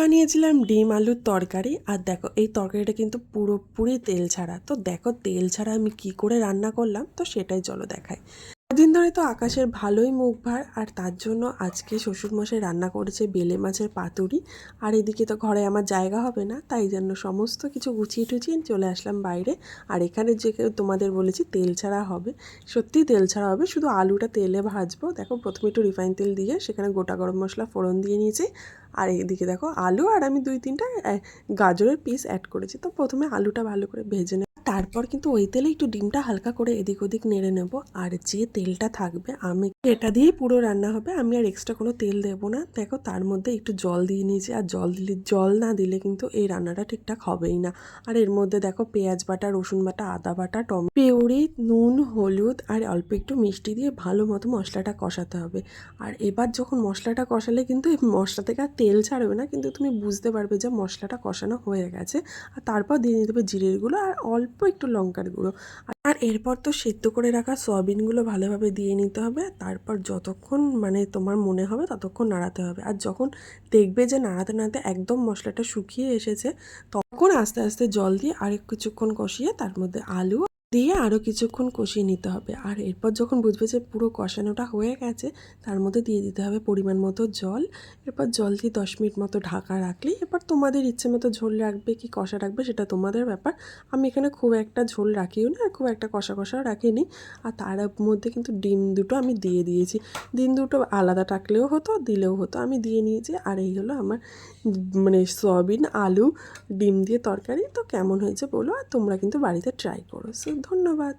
বানিয়েছিলাম ডিম আলুর তরকারি। আর দেখো, এই তরকারিটা কিন্তু পুরোপুরি তেল ছাড়া। তো দেখো, তেল ছাড়া আমি কি করে রান্না করলাম? তো সেটাই চলো দেখাই। দিন ধরে তো আকাশের ভালোই মুখ ভার আর তার জন্য আজকে শ্বশুরমশাই রান্না করেছে বেলে মাছের পাতুরি, আর এদিকে তো ঘরে আমার জায়গা হবে না, তাই জন্য সমস্ত কিছু গুছিয়ে টুচিয়ে চলে আসলাম বাইরে, আর এখানে যে তোমাদের বলেছি তেল ছাড়া হবে, সত্যিই তেল ছাড়া হবে, শুধু আলুটা তেলে ভাজবো, দেখো প্রথমে একটু রিফাইন তেল দিয়ে সেখানে গোটা গরম মশলা ফোড়ন দিয়ে নিয়েছি, আর এদিকে দেখো আলু, আর আমি দুই তিনটা গাজরের পিস অ্যাড করেছি, তো প্রথমে আলুটা ভালো করে ভেজে তারপর কিন্তু ওই তেলে একটু ডিমটা হালকা করে এদিক ওদিক নেড়ে নেব। আর যে তেলটা থাকবে, আমি এটা দিয়েই পুরো রান্না হবে। আমি আর এক্সট্রা কোনো তেল দেবো না। দেখো, তার মধ্যে একটু জল দিয়ে নিয়েছি। আর জল দিলে, জল না দিলে কিন্তু এই রান্নাটা ঠিকঠাক হবেই না। আর এর মধ্যে দেখো, পেঁয়াজ বাটা, রসুন বাটা, আদা বাটা, টমেটো, পিউরি, নুন, হলুদ, আর অল্প একটু মিষ্টি দিয়ে ভালো মতো মশলাটা কষাতে হবে। আর এবার যখন মশলাটা কষালে কিন্তু এই মশলা থেকে আর তেল ছাড়বে না। কিন্তু তুমি বুঝতে পারবে যে মশলাটা কষানো হয়ে গেছে। আর তারপর দিয়ে দিতে হবে জিরের গুঁড়ো। আর অল্প একটু লঙ্কার গুঁড়ো। আর এরপর তো সেদ্ধ করে রাখা সয়াবিনগুলো ভালোভাবে দিয়ে নিতে হবে। তারপর যতক্ষণ মানে তোমার মনে হবে ততক্ষণ নাড়াতে হবে। আর যখন দেখবে যে নাড়াতে নাড়াতে একদম মশলাটা শুকিয়ে এসেছে, তখন আস্তে আস্তে জল দিয়ে আরেক কিছুক্ষণ কষিয়ে তার মধ্যে আলু দিয়ে আরও কিছুক্ষণ কষিয়ে নিতে হবে। আর এরপর যখন বুঝবে যে পুরো কষানোটা হয়ে গেছে, তার মধ্যে দিয়ে দিতে হবে পরিমাণ মতো জল। এরপর জল দিয়ে দশ মিনিট মতো ঢাকা রাখলেই এরপর তোমাদের ইচ্ছে মতো ঝোল রাখবে কি কষা রাখবে সেটা তোমাদের ব্যাপার। আমি এখানে খুব একটা ঝোল রাখিও না আর খুব একটা কষা কষাও রাখিনি। আর তার মধ্যে কিন্তু ডিম দুটো আমি দিয়ে দিয়েছি। ডিম দুটো আলাদা টাকলেও হতো, দিলেও হতো। আমি দিয়ে নিয়েছি, আর এই হলো আমার মানে সয়াবিন, আলু, ডিম দিয়ে তরকারি। তো কেমন হয়েছে বলো, আর তোমরা কিন্তু বাড়িতে ট্রাই করো। সো ধন্যবাদ।